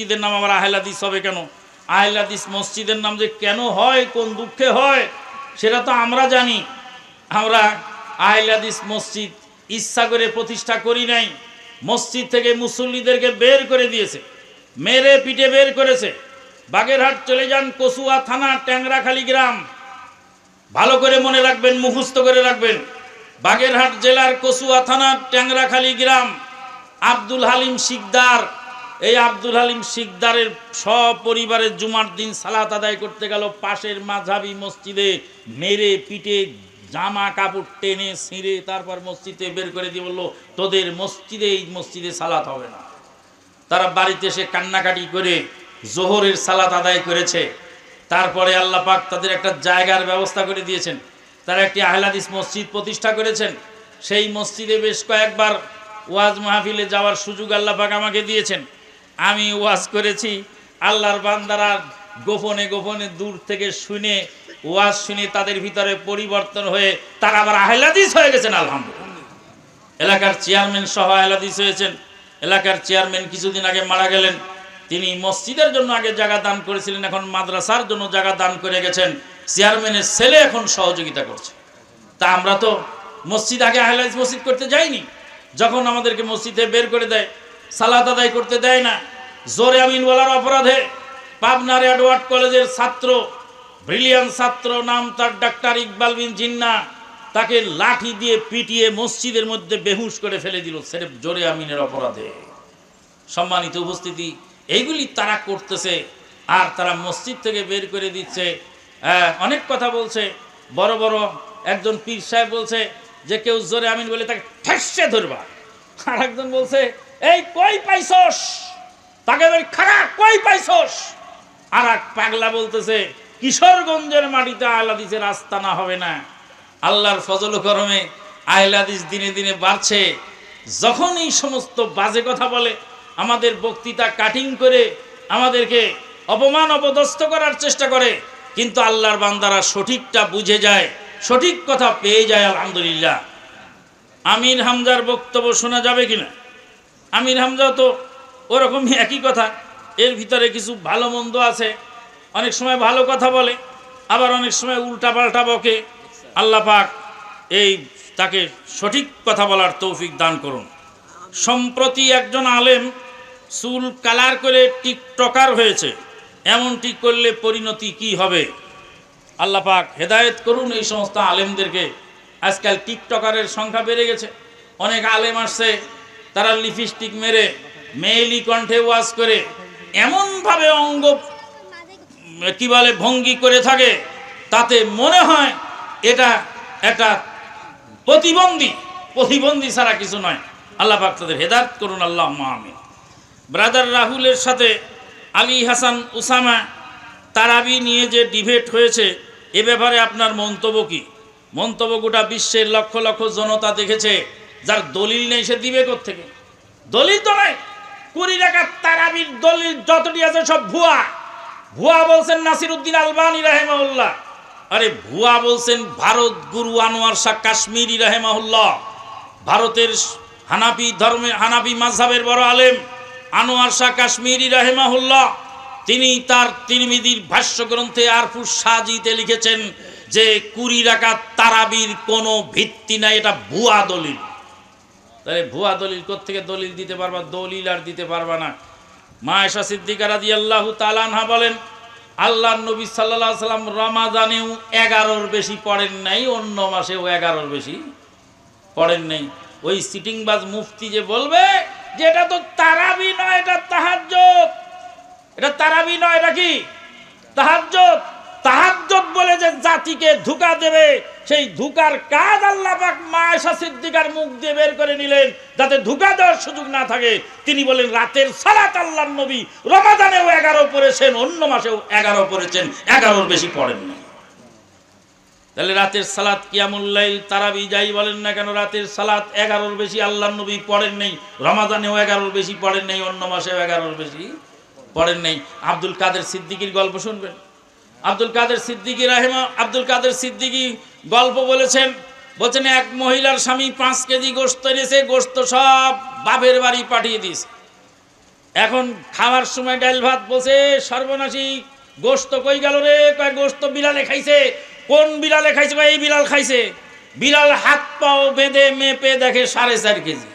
মসজিদের নাম আবার আহলাদিস হবে কেন? আহলাদিস মসজিদের নাম যে কেন হয়, কোন দুঃখে হয়, সেটা তো আমরা জানি। আমরা আহলাদিস মসজিদ ইচ্ছা করে প্রতিষ্ঠা করি নাই। মসজিদ থেকে মুসল্লিদেরকে বের করে দিয়েছে, মেরে পিটে বের করেছে। বাগেরহাট চলে যান কসুয়া থানা, ট্যাংরাখালী গ্রাম। ভালো করে মনে রাখবেন, মুখস্থ করে রাখবেন। বাগেরহাট জেলার কসুয়া থানার ট্যাংরাখালী গ্রাম। আব্দুল হালিম শিকদার এই আব্দুল হালিম শিকদারের সপরিবারের জুমার দিন সালাত আদায় করতে গেল পাশের মাঝাবি মসজিদে, মেরে পিটে জামা কাপড় টেনে ছিঁড়ে তারপর মসজিদে বের করে দিয়ে বলল, তোদের মসজিদে, এই মসজিদে সালাত হবে না। তারা বাড়িতে এসে কান্নাকাটি করে জোহরের সালাত আদায় করেছে। তারপরে আল্লাহ পাক তাদের একটা জায়গার ব্যবস্থা করে দিয়েছেন। তারা একটি আহলাদিস মসজিদ প্রতিষ্ঠা করেছেন। সেই মসজিদে বেশ কয়েকবার ওয়াজ মাহফিলে যাওয়ার সুযোগ আল্লাহ পাক আমাকে দিয়েছেন। আমি ওয়াজ করেছি। আল্লাহর বান্দারা গোপনে গোপনে দূর থেকে শুনে ওয়াজ শুনে তাদের ভিতরে পরিবর্তন হয়ে তারা আবার আহলাদিস হয়ে গেছেন, আলহামদুলিল্লাহ। এলাকার চেয়ারম্যান সহ আহলাদিস হয়েছেন। এলাকার চেয়ারম্যান কিছুদিন আগে মারা গেলেন। তিনি মসজিদের জন্য আগে জায়গা দান করেছিলেন, এখন মাদ্রাসার জন্য জায়গা দান করে গেছেন। চেয়ারম্যানের ছেলে এখন সহযোগিতা করছে। তা আমরা তো মসজিদ আগে হাইলাইট মসজিদ করতে যাইনি। যখন আমাদেরকে মসজিদে বের করে দেয় সালাত আদায় করতে দেয় না। জোরে আমিন বলার অপরাধে পাবনার অ্যাডওয়ার্ড কলেজের ছাত্র, ব্রিলিয়ান ছাত্র নাম তার ডাক্তার ইকবাল বিন জিন্না তাকে লাঠি দিয়ে পিটিয়ে মসজিদের মধ্যে বেহুশ করে ফেলে দিল সেরেফ জোরে আমিনের অপরাধে। সম্মানিত উপস্থিতি, এইগুলি তারা করতেছে আর তারা মসজিদ থেকে বের করে দিচ্ছে। অনেক কথা বলছে। বড় বড় একজন পীর সাহেব বলছে যে কেউ জোরে আমিন বলে তাকে ঠেসে ধরবা। আর একজন বলছে এই কই পাইছস? তাকে খারাপ কই পাইছস? আর এক পাগলা বলতেছে, কিশোরগঞ্জের মাটিতে আহলাদিসের আস্তানা হবে না। আল্লাহর ফজল করমে আহলাদিস দিনে দিনে বাড়ছে। যখন এই সমস্ত বাজে কথা বলে, আমাদের বক্তৃতা কাটিং করে, আমাদেরকে অপমান অপদস্থ করার চেষ্টা করে, কিন্তু আল্লাহর বান্দারা সঠিকটা বুঝে যায়, সঠিক কথা পেয়ে যায়, আলহামদুলিল্লাহ। আমির হামজার বক্তব্য শোনা যাবে কিনা? আমির হামজা তো ওরকমই একই কথা। এর ভিতরে কিছু ভালো মন্দ আছে। অনেক সময় ভালো কথা বলে, আবার অনেক সময় উল্টা পাল্টা বকে। আল্লাহ পাক এই তাকে সঠিক কথা বলার তৌফিক দান করুন। সম্প্রতি একজন আলেম চুল কালার করে টিকটকার হয়েছে। এমনটি করলে পরিণতি কি হবে? আল্লাহ পাক হেদায়েত করুন এই সমস্ত আলেমদেরকে। আজকাল টিকটকারের সংখ্যা বেড়ে গেছে। অনেক আলেম আসছে তারা লিপস্টিক মেরে, মেয়েলি কণ্ঠে ওয়াজ করে, এমনভাবে অঙ্গ, কি বলে, ভঙ্গি করে থাকে, তাতে মনে হয় এটা একটা প্রতিবন্ধী। প্রতিবন্ধী ছাড়া কিছু নয়। আল্লাহ পাক তাদের হেদায়ত করুন আল্লাহ আমিন। ব্রাদার রাহুলের সাথে আলী হাসান উসামা তারাবি নিয়ে যে ডিবেট হয়েছে, এ ব্যাপারে আপনার মন্তব্য কি? মন্তব্য গোটা বিশ্বের লক্ষ লক্ষ জনতা দেখেছে। যার দলিল নেই সে দিবে থেকে দলিল তো নাই। কুড়ি টাকার তারাবির দলিল যতটি আছে সব ভুয়া। ভুয়া বলছেন নাসির উদ্দিন আলবানী রাহেমাউল্লাহ আরে ভুয়া বলছেন ভারত গুরু আনোয়ার শাহ কাশ্মীরি রাহেমাউল্লাহ ভারতের হানাফি ধর্মে, হানাফি মাঝহাবের বড় আলেম আনোয়ার শাহ কাশ্মীরি রাহেমাহুল্লাহ। তিনি তার তিরমিদির ভাষ্য গ্রন্থে আরফুস সাজিতে লিখেছেন যে কুড়ি রাকাত তারাবির কোনো ভিত্তি নাই, এটা ভুয়া দলিল। তাহলে ভুয়া দলিল থেকে দলিল দিতে পারবা? দলিল আর দিতে পারবা না। মা এসা সিদ্দিকা রাদি আল্লাহ তালানহা বলেন আল্লাহ নবী সাল্লাহ সাল্লাম রমাজানেও এগারোর বেশি পড়েন নাই, অন্য মাসেও এগারোর বেশি পড়েন নাই। ওই সিটিংবাজ মুফতি যে বলবে, যে এটা তো তারাবি নয়, এটা তাহাজ্জত এটা তারাবি নয়, এটা কি? তাহাজ্জত তাহাজ্জত বলে যে জাতিকে ধোকা দেবে, সেই ধোকার কাজ আল্লাহ পাক মায়েশা সিদ্দিকার মুখ দিয়ে বের করে নিলেন। যাতে ধোকা দেওয়ার সুযোগ না থাকে, তিনি বলেন, রাতের সালাত আল্লাহ নবী, রমাদানেও এগারো পড়েছেন, অন্য মাসেও এগারো পড়েছেন, এগারোর বেশি পড়েন না তাহলে রাতের সালাত কিয়ামুল্লাইল তারাবি যাই বলেন না কেন, রাতের সালাত এগারোর বেশি আল্লাহ নবী পড়েন নেই, রমাদানেও এগারোর বেশি পড়েন নেই, অন্য মাসেও এগারোর বেশি পড়েন নেই। আব্দুল কাদের সিদ্দিকির গল্প শুনবেন? আব্দুল কাদের সিদ্দিকি রাহেমা, আব্দুল কাদের সিদ্দিকি গল্প বলেছেন, বলছেন, এক মহিলার স্বামী পাঁচ কেজি গোস্ত এনেছে গোস্ত সব বাপের বাড়ি পাঠিয়ে দিস এখন খাওয়ার সময় ডাল ভাত বসে সর্বনাশী গোস্ত কই গেল রে? কয় গোস্ত বিড়ালে খাইছে। কোন বিড়ালে খাইছে কয় এই বিড়াল খাইছে? বিড়াল হাত পাও বেঁধে মেপে দেখে সাড়ে চার কেজি।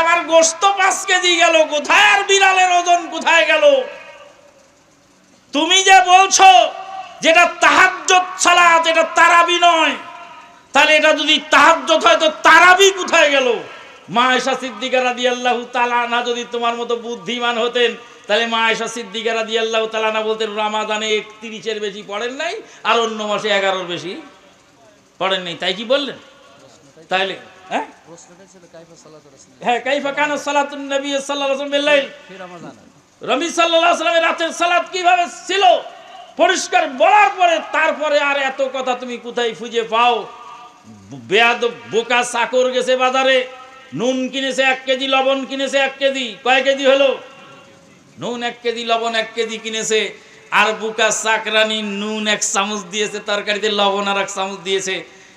আমার গোস্ত পাঁচ কেজি গেল কোথায়? আর বিড়ালের ওজন কোথায় গেল? তুমি যে বলছো যেটা তাহাজ্জত সালাত এটা তারাবি নয় তাহলে এটা যদি তাহাজ্জত হয় তো তারাবি কোথায় গেল? মা আয়েশা সিদ্দিকা রাদিয়াল্লাহু তাআলা না যদি তোমার মতো বুদ্ধিমান হতেন তাহলে মা আয়েশা সিদ্দিকা রাদিয়াল্লাহু তাআলা না বলতেন রমাদানে 31 এর বেশি পড়েন নাই আর অন্য মাসে 11 এর বেশি পড়েন নাই। তাই কি বললেন? তাহলে হ্যাঁ? হ্যাঁ কাইফা কানা সালাতুন নবী সাল্লাল্লাহু আলাইহি ওয়াসাল্লাম রবি সাল্লামের রাতের সালাদ কীভাবে ছিল? পরিষ্কার বলার পরে তারপরে আর এত কথা তুমি কোথায় খুঁজে পাও? বেয়াদ বোকা চাকর গেছে বাজারে, নুন কিনেছে এক কেজি, লবণ কিনেছে এক কেজি, কয় কেজি হলো? নুন এক কেজি, লবণ এক কেজি কিনেছে, আর বুকা চাকরানি নুন এক চামচ দিয়েছে, তরকারিতে লবণ আর এক চামচ দিয়েছে।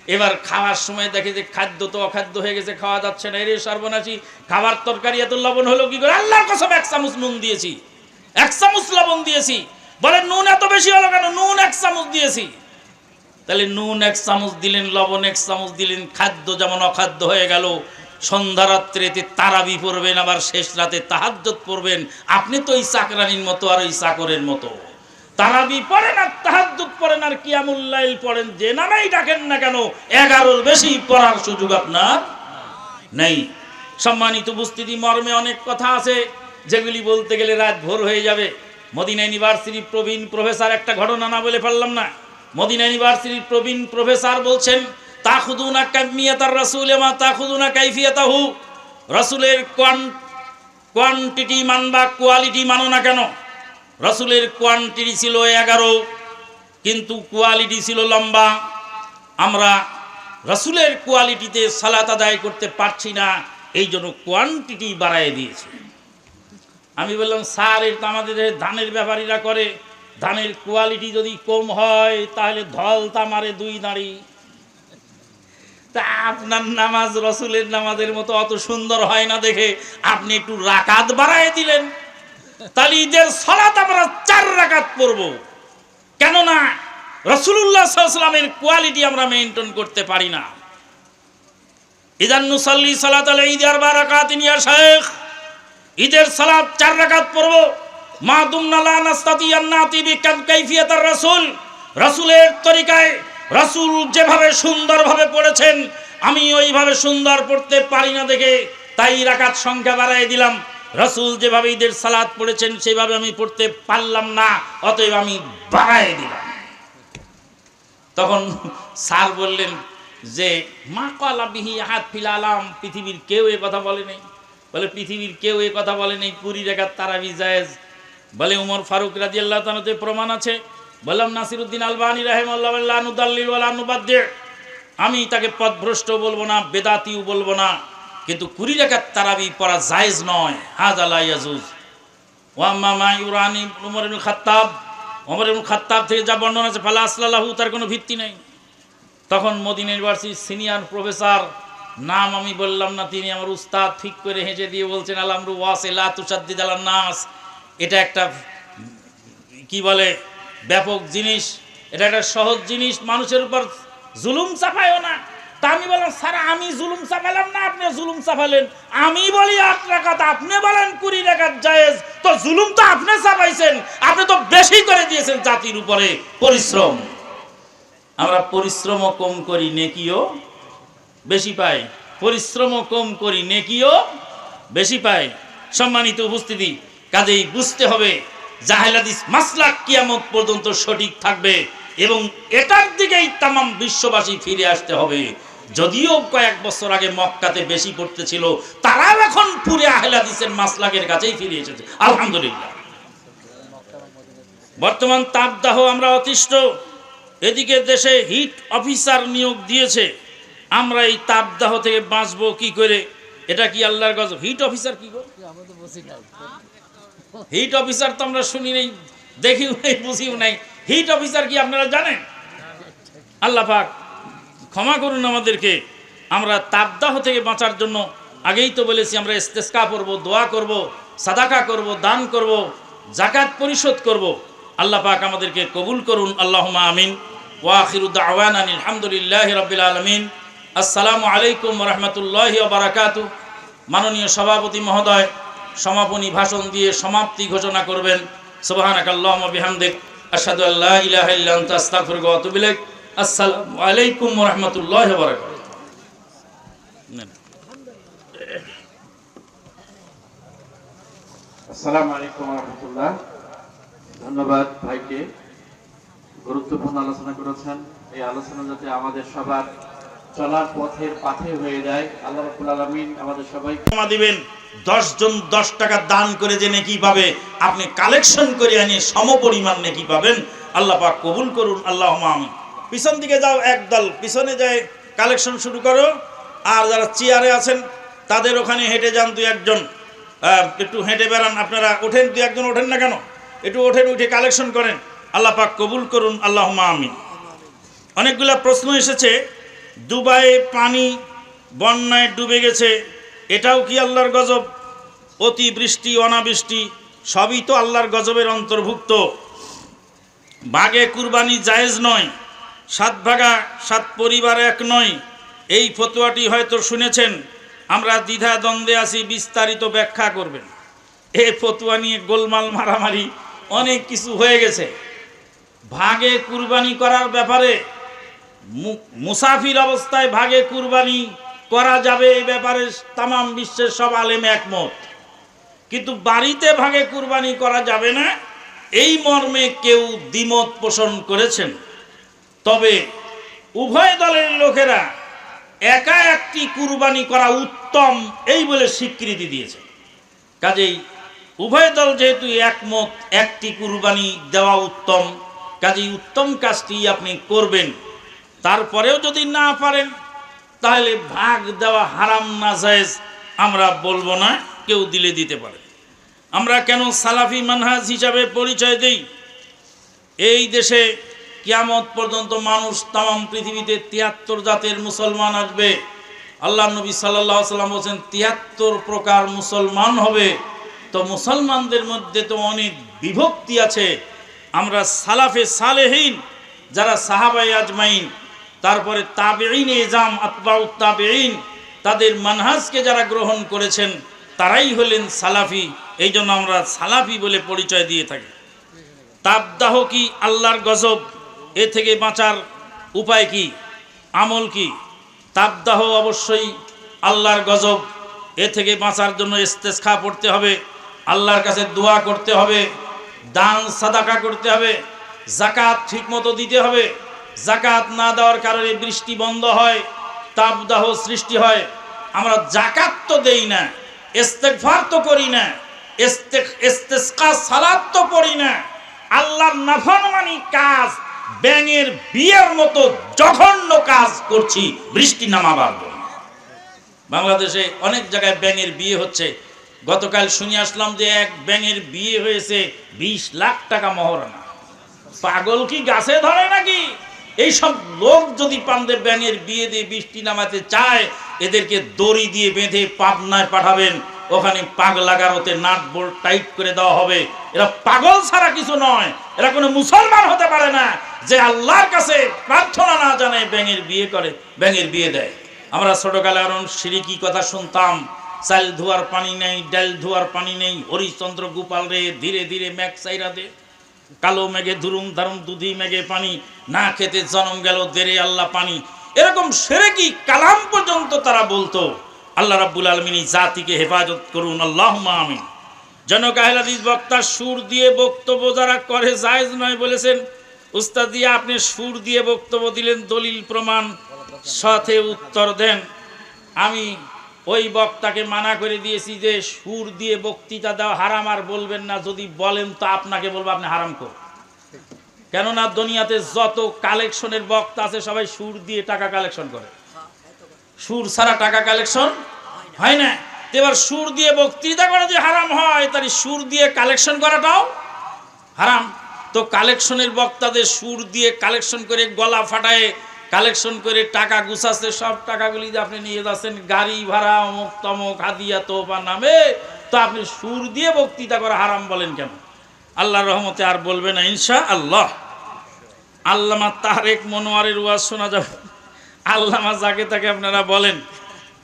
এবার খাওয়ার সময় দেখে যে খাদ্য তো অখাদ্য হয়ে গেছে, খাওয়া যাচ্ছে না। এর সর্বনাশী, খাবার তরকারি এত লবণ হলো কি করে? আল্লাহর কসম এক চামচ নুন দিয়েছি। এক চামচ লবণ দিয়েছি। বলে, নুন এত বেশি হলো কেন? নুন এক চামচ দিয়েছি। তাহলে নুন এক চামচ দিলেন, লবণ এক চামচ দিলেন, খাদ্য যেমন অখাদ্য হয়ে গেল সন্ধ্যা রাত্রেতে তারাবি পড়বেন, আবার শেষ রাতে তাহাজ্জত পড়বেন। আপনি তো ওই চাকরানির মতো আর ওই চাকরের মতো। তারাবি পড়েন আর তাহাজ্জত পড়েন আর কিয়ামুল্লাইল পড়েন। যে নামেই ডাকেন না কেন, এগারোর বেশি পড়ার সুযোগ আপনার নেই। সম্মানিত উপস্থিতি, মর্মে অনেক কথা আছে, যেগুলি বলতে গেলে রাত ভোর হয়ে যাবে। মদিনা ইউনিভার্সিটির প্রবীণ প্রফেসর একটা ঘটনা না বলে পারলাম না। মদিনা ইউনিভার্সিটির প্রবীণ প্রফেসর বলছেন তা খুদুনা কামিয়াতার রাসুল এমা তা খুদুনা কাইফিয়াতাহু? রাসুলের কোয়ান কোয়ান্টিটি মানবা কোয়ালিটি মানো না কেন? রসুলের কোয়ান্টিটি ছিল এগারো, কিন্তু কোয়ালিটি ছিল লম্বা। আমরা রসুলের কোয়ালিটিতে সালাত আদায় করতে পারছি না, এই জন্য কোয়ান্টিটি বাড়ায় দিয়েছে। আমি বললাম, স্যার তো আমাদের ধানের ব্যাপারীরা করে। ধানের কোয়ালিটি যদি কম হয়, তাহলে ধল তামারে দুই দাঁড়ি তা আপনার নামাজ রসুলের নামাজের মতো অত সুন্দর হয় না দেখে আপনি একটু রাকাত বাড়ায় দিলেন। তাহলে ঈদের সলাত আমরা চার রাকাত পড়ব। কেননা রসুল্লাহ সাল্লামের কোয়ালিটি আমরা মেনটেন করতে পারি না। ইদান নুসাল্লি সালাত আলাই ঈদ আর বারাকাত ইনিয়া শেখ ঈদের সালাত চার রাকাত পড়ব। মা দুমনালা নাস্তাতি আন্নাতি বিকাম কাইফিয়াতার রাসূল। রাসূলের তরিকায় রাসূল যেভাবে সুন্দরভাবে পড়েছেন আমি ওইভাবে সুন্দর পড়তে পারি না দেখে তাই রাকাত সংখ্যা বাড়াই দিলাম। রাসূল যেভাবে ঈদের সালাদ পড়েছেন, সেভাবে আমি পড়তে পারলাম না, অতএব আমি বাড়াই দিলাম। তখন স্যার বললেন যে, মা কলা বিহি হাত ফিল আলাম পৃথিবীর কেউ এ কথা বলে নেই। বলে, পৃথিবীর কেউ এ কথা বলে নেই কুড়ি রেখার তারাবি জায়েজ। বলে, উমর ফারুক রাজি আল্লাহ তালাতে প্রমাণ আছে। বললাম, নাসিরুদ্দিন আলবানী রাহেমাল্লাহ আমি তাকে পথভ্রষ্ট বলব না, বেদাতিও বলব না। কিন্তু কুড়ি রেখার তারাবি পড়া জায়েজ নয়। হাজ ইবনুল খাত্তাব। খাত্তাব থেকে যা বর্ণনা আছে, ফালা তার কোনো ভিত্তি নেই। তখন সিনিয়র প্রফেসর, নাম আমি বললাম না, তিনি আমার উস্তাদ, ঠিক করে দিয়ে বলছেন এটা একটা, কি বলে, ব্যাপক জিনিস। এটা একটা সহজ জিনিস, মানুষের উপর জুলুম চাপায়ও না। আমি বললাম, স্যার, আমি জুলুম চাপালাম না, আপনি জুলুম চাপালেন আমি বলি আট রাখাত আপনি বলেন, কুড়ি রাখাত জায়েজ। তো জুলুম তো আপনি চাপাইছেন আপনি তো বেশি করে দিয়েছেন জাতির উপরে পরিশ্রম। আমরা পরিশ্রমও কম করি, নেকিও বেশি পাই। পরিশ্রমও কম করি, নেকিও বেশি পাই। সম্মানিত উপস্থিতি, কাজেই বুঝতে হবে জাহেলাদিস মাসলাক কিয়ামত পর্যন্ত সঠিক থাকবে এবং এটার দিকেই তামাম বিশ্ববাসী ফিরে আসতে হবে। যদিও কয়েক বছর আগে মক্কাতে বেশি পড়তেছিল, তারাও এখন পুরে আহলাদিসের মাসলাকের কাছেই ফিরে এসেছে। আলহামদুলিল্লাহ। বর্তমান তাপদাহ আমরা অতিষ্ঠ। এদিকে দেশে হিট অফিসার নিয়োগ দিয়েছে। আমরা এই তাপদাহ থেকে বাঁচবো কি করে? এটা কি আল্লাহর গজব? হিট অফিসার কি হিট অফিসার তো আমরা শুনি নেই, দেখিও নাই, বুঝিও নাই। হিট অফিসার কি আপনারা জানেন? আল্লাহ পাক ক্ষমা করুন আমাদেরকে। আমরা তাপদাহ থেকে বাঁচার জন্য আগেই তো বলেছি, আমরা ইস্তেস্কা করব, দোয়া করব, সাদাকা করব, দান করব জাকাত পরিশোধ করব। আল্লাহ পাক আমাদেরকে কবুল করুন। আল্লাহুম্মা আমিন। ওয়া আখিরু দাওয়ানা আলহামদুলিল্লাহি রাব্বিল আলামিন। আসসালামু আলাইকুম রাহমাতুল্লাহি বারাকাতু। মাননীয় সভাপতি মহোদয়, সমাপনী ভাষণ দিয়ে সমাপ্তি ঘোষণা করবেন। সুবহানাকাল্লাহুম্মা বিহামদিক। আশহাদু আল্লা ইলাহা ইল্লা আনতা, আস্তাগফিরুকা ওয়া আতুবু ইলাইক। আসসালামু আলাইকুম ওয়া রাহমাতুল্লাহি ওয়া বারাকাতুহু। নেন। আসসালামু আলাইকুম রহমতুল্লাহ। ধন্যবাদ ভাইকে। গুরুত্বপূর্ণ আলোচনা করেছেন। এই আলোচনা যাতে আমাদের সবার চলার পথের পাথে হয়ে যায়। আল্লাহ রাব্বুল আলামিন আমাদের সবাই জমা দিবেন। দশ জন দশ টাকা দান করে যে নেকি পাবে আপনি কালেকশন করে আনিয়ে সমপরিমাণ নেকি পাবেন। আল্লাহ পাক কবুল করুন। আল্লাহ আমিন। পিছন দিকে যাও একদল, পিছনে যায় কালেকশন শুরু করো। আর যারা চেয়ারে আছেন, তাদের ওখানে হেঁটে যান দুই একজন। একটু হেঁটে বেড়ান আপনারা, ওঠেন, দুই একজন ওঠেন না কেন? একটু ওঠেন, উঠে কালেকশন করেন। আল্লাহ পাক কবুল করুন আল্লাহ আমিন। অনেকগুলা প্রশ্ন এসেছে, দুবাইয়ে পানি বন্যায় ডুবে গেছে, এটাও কি আল্লাহর গজব? অতিবৃষ্টি অনাবৃষ্টি, সবই তো আল্লাহর গজবের অন্তর্ভুক্ত। বাগে কুরবানি জায়েজ নয় সাত ভাগা সাত পরিবার এক নয়। এই ফতোয়াটি হয়তো শুনেছেন। আমরা দ্বিধা দ্বন্দ্বে আসি বিস্তারিত ব্যাখ্যা করবেন। এই ফতুয়া নিয়ে গোলমাল মারামারি অনেক কিছু হয়ে গেছে। ভাগে কুরবানি করার ব্যাপারে মুসাফির অবস্থায় ভাগে কুরবানি করা যাবে এই ব্যাপারে তামাম বিশ্বের সব আলেম একমত। কিন্তু বাড়িতে ভাগে কুরবানি করা যাবে না, এই মর্মে কেউ দ্বিমত পোষণ করেছেন। তবে উভয় দলের লোকেরা একা একটি কুরবানি করা উত্তম এই বলে স্বীকৃতি দিয়েছে। কাজেই উভয় দল যেহেতু একমত, একটি কুরবানি দেওয়া উত্তম, কাজেই উত্তম কাজটি আপনি করবেন। তারপরেও যদি না পারেন, তাহলে ভাগ দেওয়া হারাম না জায়েজ আমরা বলব না, কেউ দিলে দিতে পারে। আমরা কেন সালাফি মানহাজ হিসাবে পরিচয় দেই? এই দেশে কিয়ামত পর্যন্ত মানুষ তাম পৃথিবীতে তিয়াত্তর জাতের মুসলমান আসবে। আল্লাহ নবী সাল্লাহ সাল্লাম বলছেন, তিয়াত্তর প্রকার মুসলমান হবে। তো মুসলমানদের মধ্যে তো অনেক বিভক্তি আছে। আমরা সালাফে সালেহীন, যারা সাহাবাই আজমাইন, তারপরে তাবেইন এজাম আতবাউ তাবেইন তাদের মানহাজকে যারা গ্রহণ করেছেন, তারাই হলেন সালাফি। এই জন্য আমরা সালাফি বলে পরিচয় দিয়ে থাকি। তাপদাহ কি আল্লাহর গজব? এ থেকে বাঁচার উপায় কি? আমল কি? তাপদাহ অবশ্যই আল্লাহর গজব। এ থেকে বাঁচার জন্য ইস্তেসখা পড়তে হবে, আল্লাহর কাছে দোয়া করতে হবে, দান, সাদাকা করতে হবে জাকাত ঠিকমতো দিতে হবে। জাকাত না দেওয়ার কারণে বৃষ্টি বন্ধ হয়, তাপদাহ সৃষ্টি হয়। আমরা জাকাত তো দেই না, ইস্তেগফার তো করি না ইস্তেসকা সালাত তো পড়ি না। আল্লাহর নাফরমানি কাজ ব্যাঙের বিয়ের মতো জঘন্য কাজ করছি, বৃষ্টি নামাবার জন্য। বাংলাদেশে অনেক জায়গায় ব্যাঙের বিয়ে হচ্ছে। গতকাল শুনে আসলাম যে এক ব্যাঙের বিয়ে হয়েছে বিশ লাখ টাকা মহরণা পাগল কি গাছে ধরে নাকি? এইসব লোক যদি পান্দে ব্যাঙের বিয়ে দিয়ে বৃষ্টি নামাতে চায়, এদেরকে দড়ি দিয়ে বেঁধে পাবনায় পাঠাবেন। ওখানে পাগলা গারোতে নাট বোল্ট টাইট করে দেওয়া হবে। এরা পাগল ছাড়া কিছু নয়। এরা কোনো মুসলমান হতে পারে না। যে আল্লাহর কাছে প্রার্থনা না জানে ব্যাঙের বিয়ে করে, ব্যাঙের বিয়ে দেয়। আমরা ছোটকালে আরও সিরিকি কথা শুনতাম? চাল ধোয়ার পানি নেই, ডাল ধোয়ার পানি নেই, হরিশ্চন্দ্র গোপাল রে, ধীরে ধীরে ম্যাক চাইরা দে। কালো মেঘে ধুরুম ধারুম দুধি মেঘে পানি, না খেতে জনম গেল দেরে আল্লাহ পানি। এরকম সেরে কি কালাম পর্যন্ত তারা বলতো? আল্লাহ রাব্বুল আলমিনী জাতিকে হেফাজত করুন আল্লাহ আমিন। জনক আহলাদিস বক্তা, সুর দিয়ে বক্তব্য যারা করে, জায়েজ নয় বলেছেন, উস্তাদ দিয়া আপনি সুর দিয়ে বক্তব্য দিলেন, দলিল প্রমাণ সাথে উত্তর দেন। আমি ওই বক্তাকে মানা করে দিয়েছি যে, সুর দিয়ে বক্তৃতা দেওয়া হারাম আর বলবেন না, যদি বলেন তো আপনাকে বলব, আপনি হারাম কর। কেননা দুনিয়াতে যত কালেকশনের বক্তা আছে, সবাই সুর দিয়ে টাকা কালেকশন করে। সুর ছাড়া টাকা কালেকশন হয় না। এবার সুর দিয়ে বক্তৃতা করা যে হারাম হয় তার সুর দিয়ে কালেকশন করাটাও হারাম। তো কালেকশনের বক্তাদের সুর দিয়ে কালেকশন করে গলা ফাটায়, কালেকশন করে টাকা গুছাচ্ছে, সব টাকাগুলি যে আপনি নিয়ে যাচ্ছেন, গাড়ি ভাড়া, অমুক তমক, হাদিয়া তোপা নামে, তো আপনি সুর দিয়ে বক্তৃতা করা হারাম বলেন কেন? আল্লাহর রহমতে আর বলবে না ইনশা আল্লাহ আল্লামা তারেক মনোয়ারের ওয়াজ শোনা যাবে। আল্লামা যাকে তাকে আপনারা বলেন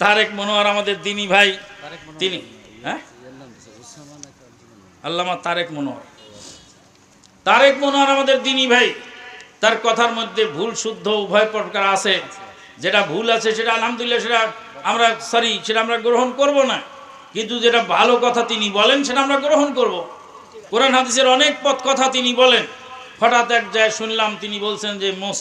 তারেক মনোয়ার আমাদের দিনী ভাই। তিনি হ্যাঁ? আল্লামা তারেক মনোয়ার। তারেক মনোয়ার আমাদের দিনী ভাই। তার কথার মধ্যে ভুল শুদ্ধ উভয় প্রকার আছে। যেটা ভুল আছে সেটা আলহামদুলিল্লাহ সেটা আমরা সরি সেটা আমরা গ্রহণ করব না। কিন্তু যেটা ভালো কথা তিনি বলেন সেটা আমরা গ্রহণ করব। কোরআন হাদিসের অনেক পথ কথা তিনি বলেন। হঠাৎ এক যায় শুনলাম তিনি বলছেন যে মস